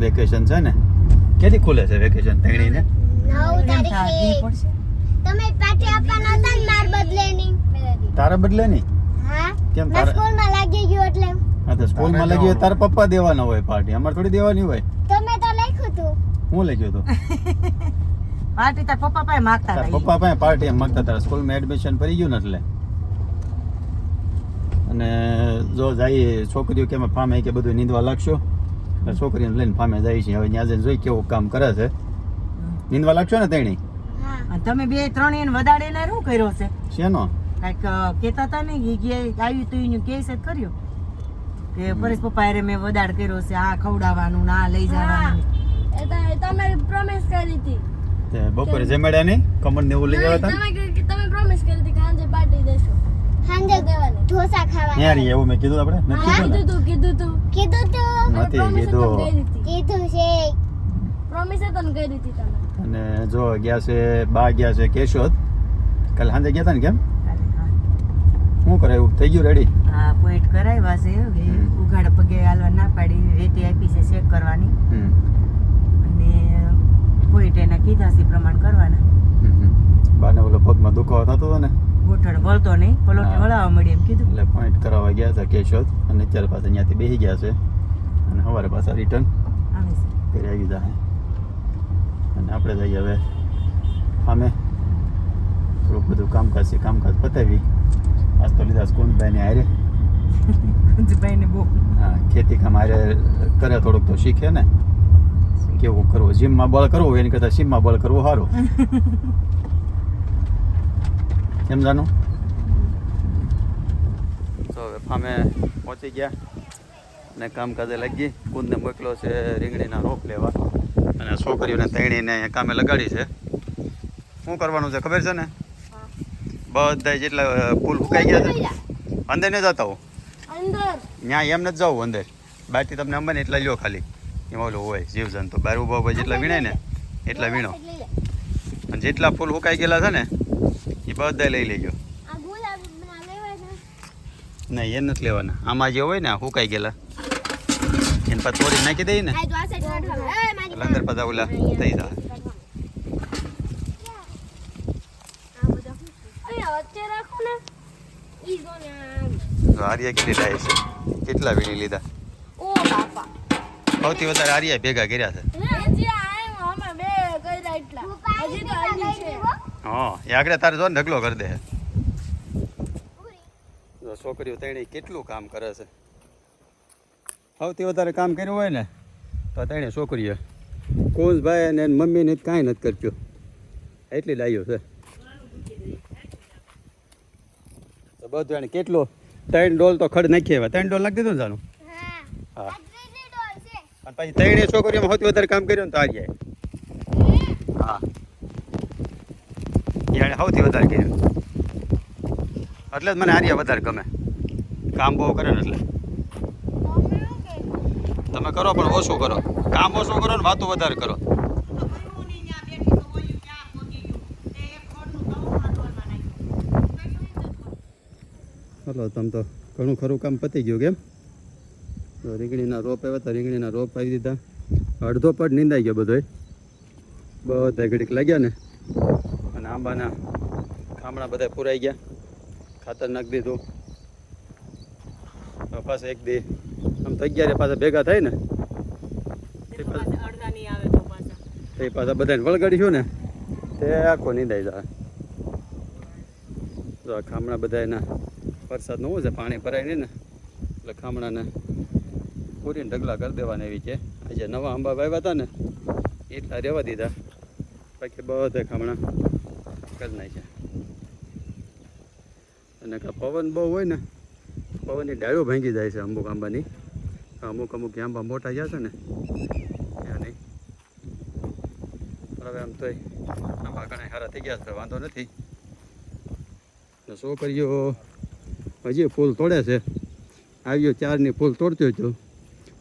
Vacation છે ને? ક્યાંથી ખુલે છે વેકેશન તેણીને? તમે પાછી આપવાના હતા ને માર બદલે ની તારા બદલે નહીં હા. કેમ તારે? સ્કૂલમાં લાગી ગયો એટલે. હા તો સ્કૂલમાં લગી તારા પપ્પા દેવાના હોય પાર્ટી. અમારે થોડી દેવાની હોય. તમે તો લખ્યું હતું હું લખ્યું હતું પાર્ટી તાર પપ્પા પાસે માંગતા તાર પપ્પા પાસે પાર્ટી એમ માંગતા તારા સ્કૂલમાં એડમિશન પડી ગયું ને એટલે. અને જો જાય છોકરીઓ કેમ ફામે કે બધું નીંદવા લાગશો એટલે છોકરીઓને લઈને ફામે જાય છે. હવે ત્યાં જઈને જોઈ કેવું કામ કરે છે. નીંદવા લાગશો ને તેણી? હા. અને તમે બે ત્રણ એને વદાડેલા શું કર્યો છે? શેનો? કાંઈક કેતા કહેતા હતા ને કે આવ્યું તું એનું કેસ જ કર્યો. કે પરેશ પપ્પા હારે મેં વદાડ કર્યો છે. આ ખવડાવવાનું ને આ લઈ જવાનું. એ તમે પ્રોમિસ કરી હતી. તે બપોરે જમાડ્યા નહીં? કમર ને એવું લઈ આવ્યા તમે પ્રોમિસ કરી હતી કે આજે પાર્ટી દેશો. ઢોસા ખાવા એવું મેં કીધું આપણે? નથી કીધું તું કીધું તું. કીધું તું. નથી કીધું. કીધું છે. પ્રોમિસ તને કરી હતી તમે અને જો ગયા છે બા ગયા છે કેશોદ. કાલે સાંજે ગયા હતા ને કેમ? શું કરે એવું? થઈ ગયું રેડી હા પોઈન્ટ કરાવ્યા છે કે ઉઘાડ પગે હાલવા ના પાડી રેતી આપી છે ચેક કરવાની. અને પોઈન્ટ એના કીધા છે પ્રમાણ કરવાના. બાને ઓલો પગમાં દુખાવો થતો હતો ને? ગોઠણ વળતો નહીં પલોટ વળાવવા મળી એમ કીધું. એટલે પોઈન્ટ કરાવવા ગયા હતા કેશોદ અને અત્યારે પાછા ત્યાંથી બેસી ગયા છે. અને સવારે પાછા રિટર્ન ઘરે આવી જાય અને આપણે જઈએ હવે સામે થોડુંક બધું કામકાજ છે કામકાજ પતાવી. આજ તો લીધા સ્કૂલભાઈને હારે. કુંજભાઈને બહુ. હા ખેતી કામ હારે કરે થોડુંક તો શીખે ને. કેવું કરવું જીમમાં બળ કરવું એની કરતાં જીમમાં બળ કરવું સારું. કેમ જાનું તો હવે ફામે પહોંચી ગયા અને કામકાજે લાગી. કુંદને મોકલો છે રીંગણીના રોપ લેવા. અને છોકરીઓને તેણીને અહીંયા કામે લગાડી છે. શું કરવાનું છે ખબર છે ને? બધા જેટલા ફૂલ સુકાઈ ગયા છે. અંદર ન જતા હો. ત્યાં એમ નથી જવું અંદર. બહારથી તમને અંબાને એટલા લ્યો ખાલી. એમાં ઓલું હોય જીવજંતુ. બહાર ઊભા ઊભા જેટલા વીણે ને એટલા વીણો. અને જેટલા ફૂલ સુકાઈ ગયેલા છે ને બધા લઈ લેજો. ના નહીં એ નથી લેવાના. આમાં જે હોય ને હુકાઈ ગયેલા. એને પછી તોડી નાખી દઈએ ને. એટલે અંદર પાછા ઓલા થઈ જાય. આર્યા કેટલી લાય છે. કેટલા વીણી લીધા? સૌથી વધારે આર્યા ભેગા કર્યા છે હજી આમ અમે બે કર્યા એટલા હજી તો હજી છે હા એ આગળ તારે જો ને ઢગલો કરી દે. છોકરીઓ તેણે કેટલું કામ કરે છે. સૌથી વધારે કામ કર્યું હોય ને તો તેણે છોકરીઓ કુંજભાઈ અને મમ્મીને કાંઈ નથી કરતું એટલી લાયો છે. તો બધું એને કેટલું ત્રણ ડોલ તો ખડ નાખી આવ્યા ત્રણ ડોલ નાખી દીધું ને જાનું હા. આ અને પછી ત્રણે છોકરીઓમાં સૌથી વધારે કામ કર્યું ને તો આર્યાએ હા. એને સૌથી વધારે કર્યું એટલે જ મને આર્યા વધારે ગમે. કામ બહુ કરે ને એટલે. તમે કરો પણ ઓછું કરો. કામ ઓછું કરો ને વાતો વધારે કરો. હલો, તમે તો ઘણું ખરું કામ પતી ગયું કેમ? રીંગણીના રોપ આવ્યા હતા, રીંગણીના રોપ આવી દીધા. અડધો પડ નીંદાઈ ગયો બધોય. બધા ઘડીક લાગ્યા ને. અને આંબાના ખામણા બધા પુરાઈ ગયા. ખાતર નાખી દીધું. પાછા એક દી આમ તો અગિયારે પાછા ભેગા થાય ને એ પાછા નહીં બધાને વળગાડીશું ને તે આખો નીંદાઈ જાય. જો આ ખામણા બધા એના વરસાદ શું છે પાણી ભરાય નહીં ને એટલે ખામણાને પૂરીને ઢગલા કરી દેવાના એવી છે. આજે નવા આંબા વાવ્યા હતા ને એટલા રહેવા દીધા. બાકી બધા ખામણા કરી નાખ્યા અને પવન બહુ હોય ને, પવનની ડાયો ભાંગી જાય છે અમુક આંબાની. અમુક અમુક આંબા મોટા છે ને, ત્યાં નહીં. હવે આમ તોય આંબા ઘણા સારા થઈ ગયા છે, વાંધો નથી. છોકરીઓ હજી ફૂલ તોડે છે. આવ્યો ચારની ફૂલ તોડતો હતો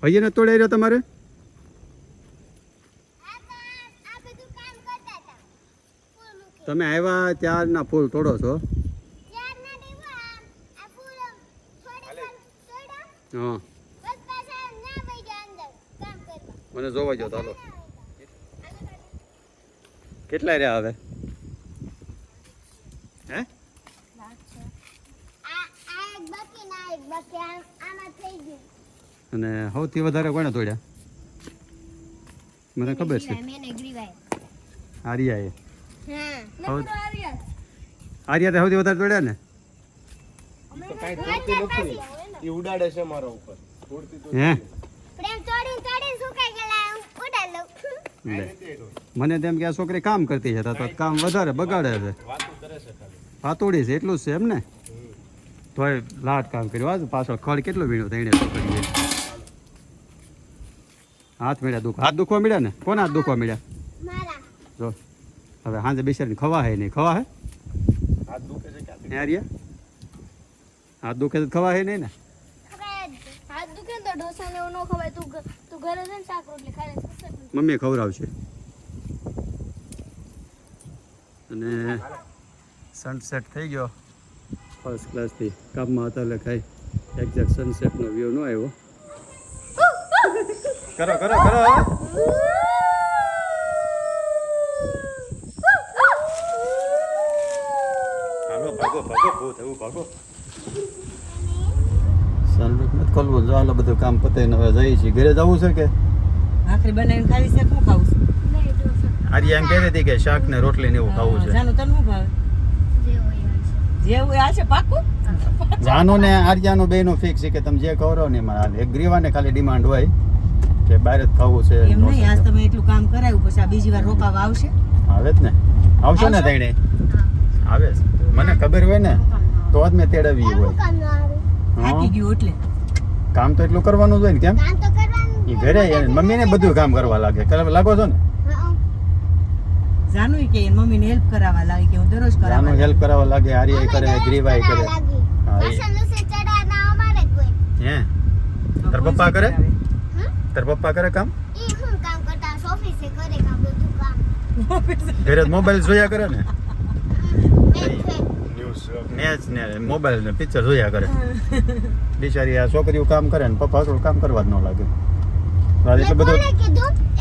હજી ને તોડાઈ રહ્યો તમારે આ તો આ- આ બધું કામ કરતા હતા ફૂલ મૂકી તમે આવ્યા ત્યારના ફૂલ તોડો છો? ત્યારના દીવા આ ફૂલ થોડી થોડા હા. મને જોવા જો ચાલો કેટલા રહ્યા હવે? હે? આ આ એક બાકી ના એક બાકી આ- આમાં થઈ ગયું. અને સૌથી વધારે કોને તોડ્યા? મને ખબર છે. આર્યા ગ્રીવાય આર્યા તો સૌથી વધારે તોડ્યા ને? એ ઉડાડે છે મારા ઉપર. હે? પ્રેમ તોડીને તોડીને સુકાઈ ગયેલા ઉડાડ લઉં. મને તેમ કે આ છોકરી કામ કરતી છે તો કામ વધારે બગાડે છે. પાતોડી છે એટલું જ છે એમ ને? તોય લાટ કામ કર્યું. આજ પાછળ ખડ કેટલો વીણ્યો તેણે હાથ મળ્યા દુખ હાથ દુખવા મળ્યા ને? કોના હાથ દુખવા મળ્યા જો. હવે હાંજે બેસાડીને ખવા હે નહીં. ખવા હે? હાથ હાથ દુખે તો ખવા હે નહીં ને? હાથ દુખે તો ઢોસા ને ન ખવાય. તું તું ઘરે જઈને શાક રોટલી ખાઈ મમ્મી ખવડાવશે. અને સનસેટ થઈ ગયો. ફર્સ્ટ ક્લાસથી કામમાં હતા એટલે ખાઈ. એક્ઝેક્ટ સનસેટનો વ્યૂ ન આવ્યો. કરો કરો કરો. ભાગો બહુ થયું ભાગો સનરૂફ નથી ખોલવું જો હાલો બધું કામ પતે ને હવે જઈએ છીએ ઘરે જવું છે કે આખરી બનાવીને ખાવી છે? શું ખાવું છું આજે એમ કહેતી હતી કે શાક ને રોટલી ને એવું ખાવું છે. જાનું તને શું ભાવે? જેવું આ છે પાકું જાનો ને આર્યાનો બેનો ફિક્સ છે કે તમે જે કરો ને હાલે. એક ગ્રીવાને ખાલી ડિમાન્ડ હોય કે બહાર જ ખાવું છે એમ નહીં આજ તમે એટલું કામ કરાયું પછી આ બીજી વાર રોકાવા આવશે? આવે જ ને. આવશો ને તેણે? આવે છે મને ખબર હોય ને તો જ મેં તેડાવી હોય. કામ તો એટલું કરવાનું જ હોય ને કેમ? કામ તો કરવાનું એ ઘરે મમ્મીને બધું કામ કરવા લાગે. કરવા લાગો છો ને? હા. જાનું કે મમ્મીને હેલ્પ કરાવવા લાગે કે હું દરરોજ કરાવવા જાનું હેલ્પ કરાવવા લાગે આર્ય કરે ગ્રીવાય કરે હે. તાર પપ્પા કરે? તાર પપ્પા કરે કામ? ઈ શું કામ કરતા? હશે? ઓફિસે કરે કામ બધું કામ. ઘરે મોબાઈલ જોયા કરે ને? મેચ ને મોબાઈલ ને પિક્ચર જોયા કરે. બિચારી આ છોકરીઓ કામ કરે ને પપ્પા થોડું કામ કરવા જ ન લાગે. મેં એટલું બધું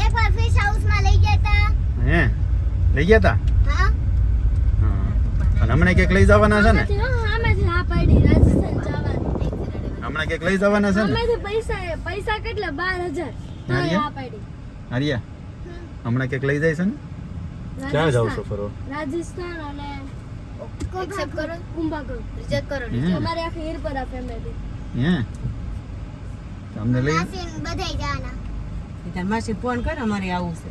એકવાર ફિશ હાઉસમાં લઈ ગયા હતા હે? લઈ ગયા હતા હા. હા. અને હમણાં ક્યાંક લઈ જવાના છે ને? હમણાં ક્યાંક લઈ જવાના છે ને? પૈસા પૈસા કેટલા? બાર હજાર. તો હા, હા પાડી. આર્યા હમણાં ક્યાંક લઈ જાય છે ને? ક્યાં જાવ છો ફરવા? રાજસ્થાન અને હે. તમને લઈ માસીન બધાય જવાના તાર માસી ફોન કર અમારે આવું છે.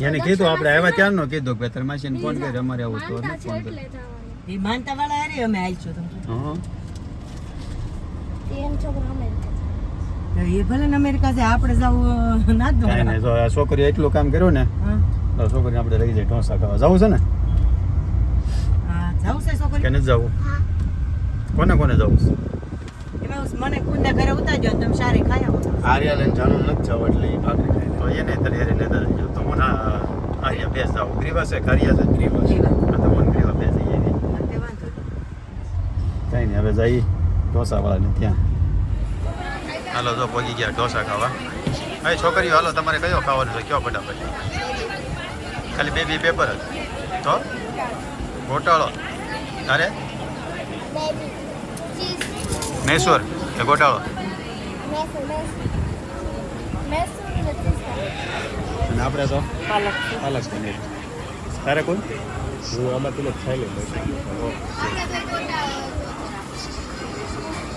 એને કીધું આપણે આવ્યા ત્યારનો કીધું કે તાર માસીને ફોન કરી અમારે આવું તો માનતા ફોન એટલે એ માનતા વાળા અરે અમે આવીશું તમને હા. એમ છોકરો અમે એ ભલે ને અમેરિકા છે આપણે જવું ના જ આ છોકરીએ એટલું કામ કર્યું ને છોકરીને આપણે લઈ જાય ઢોસા ખાવા. જવું છે ને? જવું છે કે છોકરી નથી જવું? હા કોને કોને જવું છે? એમાં મને કુંદા ઘરે ઉતારજો ને તમે સારી ખાઈ આવો આર્યા લઈને જાણું નથી જાવ એટલે એ ભાખરી ખાઈ તો એને તરી હારે લેતા જજો તો મને આર્યા ભેસ જાવ ગ્રીવા છે કારિયા છે. ગ્રીવા. છે. તો મને ગ્રીવા નહીં. કઈ નહીં હવે જઈ ઢોસાવાળાને ત્યાં. હાલો જો પહોંચી ગયા ઢોસા ખાવા. હવે છોકરીઓ હાલો તમારે કયો ખાવાનો છે? કયો ફટાફટ? ખાલી બે બે પેપર જ. તો? ગોટાળો ચીઝ મૈસૂર. કે ગોટાળો. અને આપણે તો પાલક. પનીર. તારે કોણ હું આમાંથી ને ખાઈ લઉં.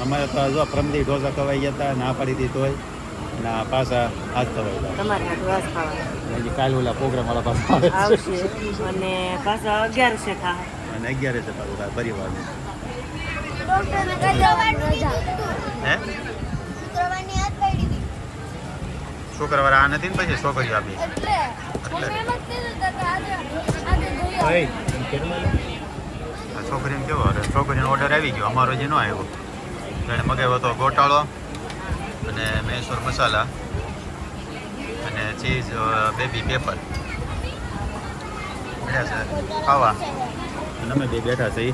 અમારે તો જો પ્રમદી ઢોસા ખવાઈ ગયા હતા ના પાડી દીધો હોય ના પાછા હાથ ખવાઈ ગયા. કાલ ઓલા પ્રોગ્રામ વાળા પાછા અને પાછા અગિયારસે ખા અને અગિયારે છે પાછું પરિવારનું. હે? શુક્રવારે આ નથી ને પછી છોકરીઓ આપી. છોકરીને કેવો અરે છોકરીનો ઓર્ડર આવી ગયો. અમારો જે ન આવ્યો. એણે મગાવ્યો હતો ગોટાળો અને મૈસૂર મસાલા અને ચીઝ બેબી પેપર ખાવા. અને અમે બે બેઠા છીએ.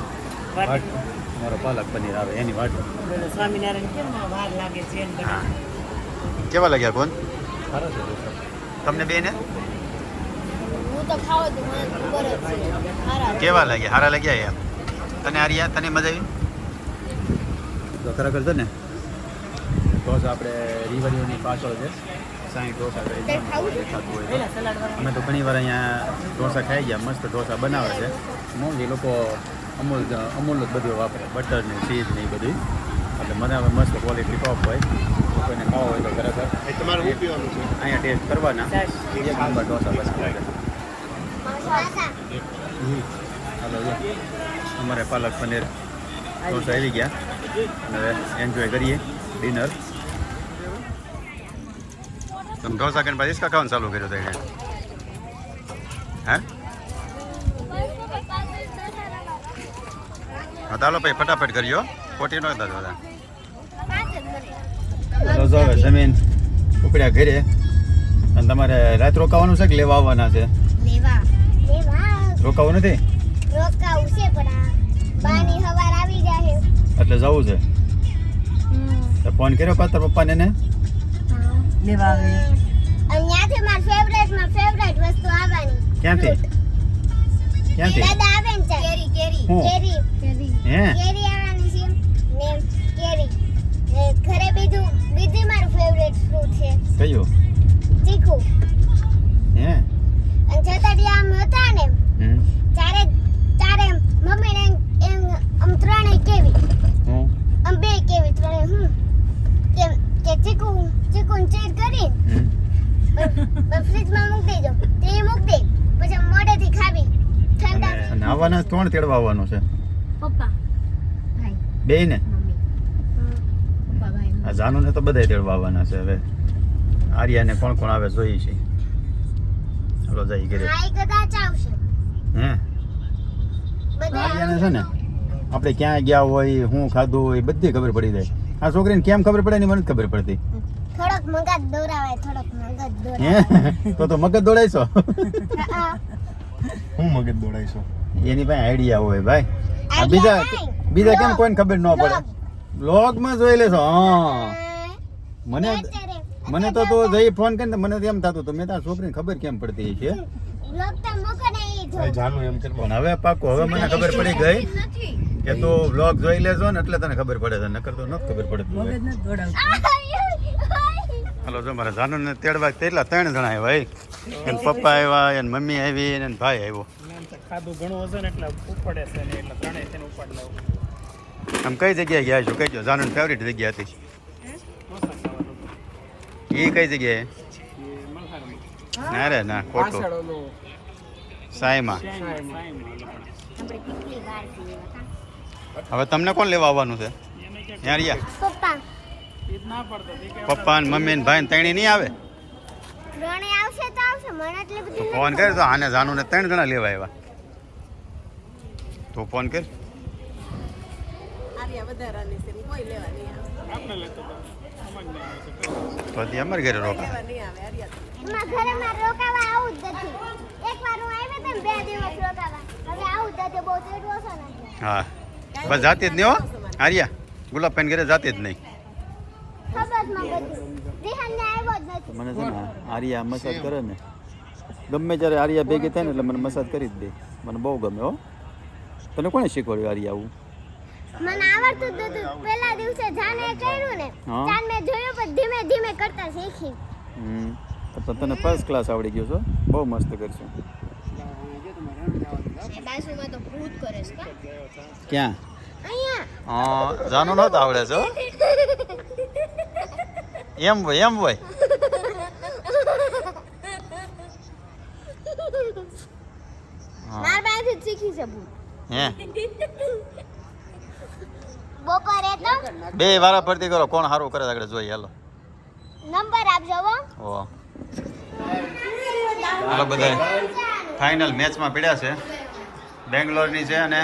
મારો પાલક પનીર આવે એની વાટ. સ્વામિનારાયણ લાગે છે હા. કેવા લાગ્યા કોણ તમને બે ને? તો ખાવ તો મને ખબર જ છે. હારા કેવા લાગ્યા? સારા લાગ્યા એમ? તને હારિયા તને મજા આવી? તો ખરેખર છે ને? ઢોસા આપણે રિવરીઓની પાછળ છે. સાંઈ ઢોસા દેખાતું હોય અમે તો ઘણી વાર અહીંયા ઢોસા ખાઈ ગયા મસ્ત ઢોસા બનાવે છે. મોંઘી એ લોકો અમૂલ અમૂલ જ બધું વાપરે. બટર ને ચીઝ ને એ બધું એટલે મને હવે મસ્ત ક્વોલિટી ટોપ હોય. કોઈને ખાવા હોય તો ખરેખર. તમારે પીવાનું છે? અહીંયા ટેસ્ટ કરવાના. એક નંબર ઢોસા બનાવે હાલો અમારે પાલક પનીર ઢોસા આવી ગયા. અને હવે એન્જોય કરીએ ડિનર તમે ઢોસા કરીને પછી ખાવાનું ચાલુ કર્યું હતું હે? હા ચાલો ભાઈ ફટાફટ કર્યો ખોટી નો હતા દાદા હવે જમીન ઉપડ્યા ઘરે. અને તમારે રાત રોકાવાનું છે કે લેવા આવવાના છે? લેવા. લેવા રોકાવું નથી? રોકાવું છે પણ બાની હવાર આવી જાય એટલે જવું છે? તો ફોન કર્યો પાત્ર પપ્પાને ને લેવા આવે. અને માર ફેવરેટમાં ફેવરેટ વસ્તુ આવવાની. ક્યાંથી? ક્યાંથી? દાદા આવે ને કેરી કેરી. કેરી કેરી. હે? કેરી આવવાની છે. ને કેરી. ઘરે બીજું બીજી મારું ફેવરેટ ફ્રૂટ છે. કયું? ચીકુ. હે? અને છતાડિયા આમ હતા ને હમ. ત્યારે ત્યારે મમ્મીને એમ એમ આમ ત્રણેય કેવી. આમ બે કેવી ત્રણેય હું કે કે ચીકુ ચીકુ ચીર કરી. હમ. ફ્રીજમાં મૂકી દેજો તે મૂકી દે. પછી મોઢેથી ખાવી. ઠંડા. કોણ તેડવા આવવાનું છે. બે ને આ જાનુને તો બધાય તેડવા આવવાના છે હવે. આર્યાને કોણ કોણ આવે જોઈએ છે. ચાલો જઈ ઘરે. હા? હે આર્યાને છે ને આપણે ક્યાં ગયા હોય શું ખાધું હોય બધી ખબર પડી જાય. આ છોકરીને કેમ ખબર પડે ને મને ખબર પડતી. થોડોક મગજ દોરાવાય થોડોક મગજ હે? દોરાવાય તો તો મગજ દોડાઈશો હું. મગજ દોડાઈશો એની પાસે આઈડિયા હોય ભાઈ. બીજા બીજા કેમ. કોઈને ખબર ન પડે. બ્લોગમાં જોઈ લેશો હા. મને મને તો તો જઈ ફોન કરીને મને તો એમ થતું તો મેં તાર છોકરીને ખબર કેમ પડતી છે ને હવે પાકો હવે મને ખબર પડી ગઈ કે તું વ્લોગ જોઈ લેજો ને એટલે તને ખબર પડે છે નકર તો નથી ખબર દોડાવતું. હાલો જો મારા જાનુ ને તેડવા તેટલા ત્રણ જણા આવ્યા ભાઈ. એને પપ્પા આવ્યા એને મમ્મી આવી એને ભાઈ આવ્યો ખાધું ઘણું વજન એટલે ઉપડે છે ને એટલે ત્રણેય તેને ઉપાડ લેવું. આમ કઈ જગ્યાએ ગયા છો? કઈ જાનુ ફેવરિટ જગ્યા હતી. એ કઈ જગ્યાએ? ના રે ના ખોટું. સાયમાં. હવે તમને કોણ લેવા આવવાનું છે? ત્યાં રહ્યા પપ્પા. પપ્પા ને મમ્મી ને ભાઈ ને ત્રણેય નહીં આવે? ત્રણે આવશે તો આવશે મને એટલી તો બધી ફોન કર તો આને જાનુ ને ત્રણ જણા લેવા આવ્યા. તો ફોન કર. અમારે ઘરે રોકા એમાં ઘરે મારે રોકાવા આવું જ નથી. એકવાર હું આવી તો બે દિવસ રોકાવા. હવે આવું જ નથી બહુ તેડવો છે ને. હા. બસ જાતી જ નહીં હો. આર્યા ગુલાબ પેન ઘરે જાતી જ નહીં. મને છે ને આર્યા મસાજ કરે ને. ગમે જ્યારે આર્યા ભેગી થાય ને એટલે મને મસાજ કરી જ દે. મને બહુ ગમે હો. તને કોણે શીખવાડ્યું આર્યા આવું? મને આવડતું જ નતું. પહેલા દિવસે જાને કર્યું ને હા. તાન મેં જોયું પણ ધીમે ધીમે કરતા શીખી. હમ. તો તને ફર્સ્ટ ક્લાસ આવડી ગયો છો? બહુ મસ્ત કરશું. તો ક્યાં? અહીંયા. હા જાનો નહોતો આવડે છો એમ ભાઈ એમ ભાઈ હા. પાસેથી જ શીખી છે ભૂત. હે? બપોરે તો? બે વારા ફરતી કરો કોણ સારું કરે આગળ જોઈએ હાલો. નંબર આપજો હો. ઓ હાલો બધા ફાઇનલ મેચમાં પડ્યા છે. બેંગ્લોરની છે અને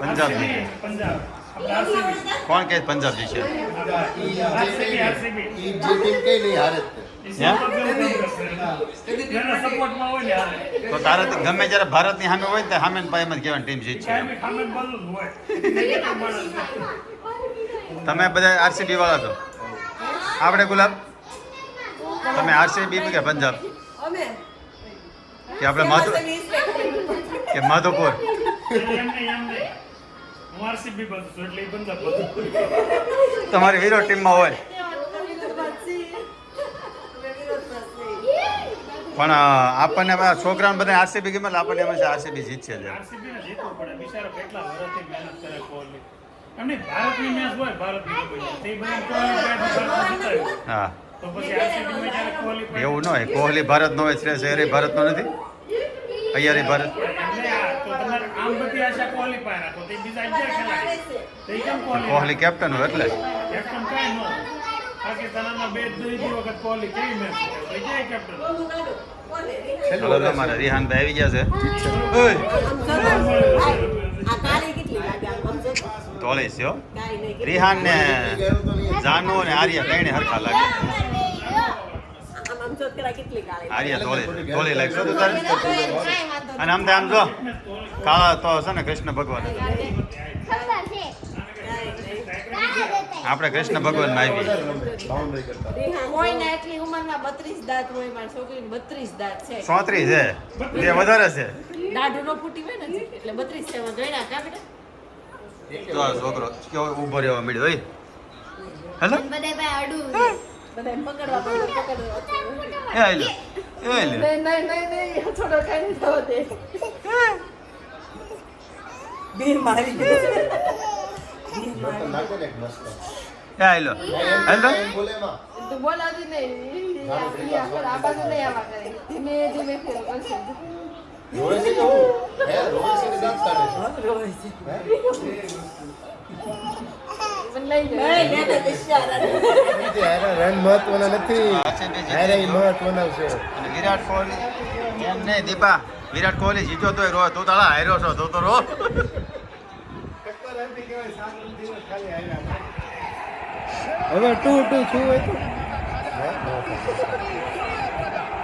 પંજાબની પંજાબ. કોણ કે પંજાબ જ તે. ને તારે તો ગમે જ્યારે ભારતની સામે હોય ને સામે પાયમ જ કહેવાની ટીમ જીતશે છે. તમે બધા આરસીબી વાળા છો? આપણે ગુલાબ? તમે આરસીબી કે પંજાબ? કે આપણે માધુ કે માધોપુર? એમ એમ હું આરસીબી બધું છું એટલે એ પંજાબ તમારી વીરો ટીમમાં હોય. પણ આપણને છોકરાને બધા આરસીબી ગમે આપણને એમ છે આરસીબી જીતશે જ આરસીબી ને જીતવું પડે બિચારો કેટલા વર્ષથી મહેનત કરે કોહલી. એમની ભારતની મેચ હોય ભારતની તે બધા કોહલી બેટ હા. તો પછી આરસીબી માં કોહલી એવું ન હોય કોહલી ભારત નો હોય શ્રેયસ અય્યર ભારતનો નથી? અય્યર ભારત. આમ બધી આશા કોહલી પાસે રાખો. તો બીજા અગિયાર ખેલાડી? તો કેમ કોહલી કોહલી કેપ્ટન હોય એટલે. કેપ્ટન કાંઈ ન હોય. પાકિસ્તાનના બે ત્રીજી વખત કોહલી કેવી મેચ કરે તો કેપ્ટન ચલો તો અમારા રિહાનભાઈ આવી ગયા છે. ઓય, આ કાળી કેટલી લાગે આમ સમજો તો? છે? રિહાન ને. જાનુ ને આર્યા કઈને હરખા લાગે. અને આમ તો આમ જો કાળા તો છે ને કૃષ્ણ ભગવાન. આપણે કૃષ્ણ ભગવાનમાં આવી દાંત છે. ચોત્રીસ છે જે વધારે છે. છોકરો કેવો ઊભો રહેવા મળ્યો હોય હેલો? બધે પકડવા પડે પકડવા. એ લે એ લે નહીં નહીં નહીં નહીં થોડો ખાઈને જવા દે. બે મારી તો નાખો ને એક મસ્ત. એ આઈ લો હાલ. તો એમ બોલે એમાં. તું બોલાવતી નહીં. આ બાજુ- નહીં આવા કરે. ધીમે ધીમે ફેર કરશે. રોવે છે કે હું? હે રોવે છે કે દાંત કાઢે છે? રોય છે મને લઈ નહીં, જાય લે તો બિચારા. નથી, હારે રન મહત્વના નથી મહત્વના છે વિરાટ કોહલી એમ નહીં દીપા વિરાટ કોહલી જીત્યો તોય રો તું તાળા હાર્યો છો તું તો રો હવે ટુ ટુ છું હોય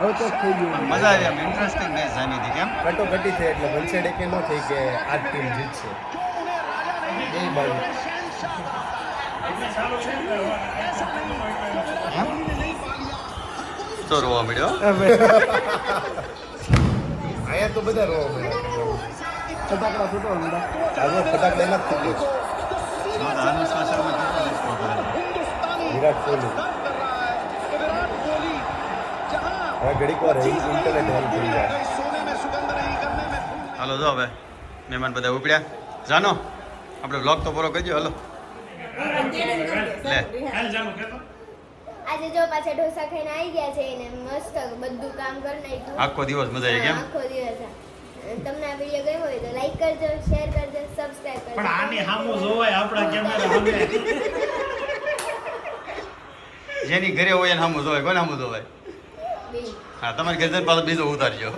હવે તો થઈ ગયું મજા આવી એમ. ઇન્ટરેસ્ટિંગ મેચ જામી હતી કેમ? કટોકટી થઈ એટલે વનસેડ કે ન થઈ કે આ ટીમ જીતશે. એ બાજુ. તો રોવા મળ્યો? અહીંયા તો બધા રોવા મળ્યા. ફટાકડા ફૂટો ફટાકડા એના જ ફૂટ્યો અનુષ્કા શર્મા કેટલો રિસ્કો કરેલો વિરાટ કોહલી. હવે ઘડીક વાર ઇન્ટરનેટ હેલ્પ થઈ જાય. હાલો જો હવે મહેમાન બધા ઉપડ્યા. જાનો. આપણે બ્લોગ તો પૂરો કરજો હલો. હાલ જાનો કહેતો આજે જો પાછા ઢોસા ખાઈને આવી ગયા છે ને મસ્ત બધું કામ કરી નાખ્યું. આખો દિવસ મજા આવી કેમ આખો દિવસ તમને આ વિડિયો ગમ્યો હોય તો લાઈક કરજો શેર કરજો સબસ્ક્રાઇબ કરજો. પણ આની સામું જોવાય આપણા કેમેરા સામે જેની ઘરે હોય એને સામું જોવાય કોને સામું જોવાય? હા તમારી ઘરે પાછો બીજો ઉતારજો.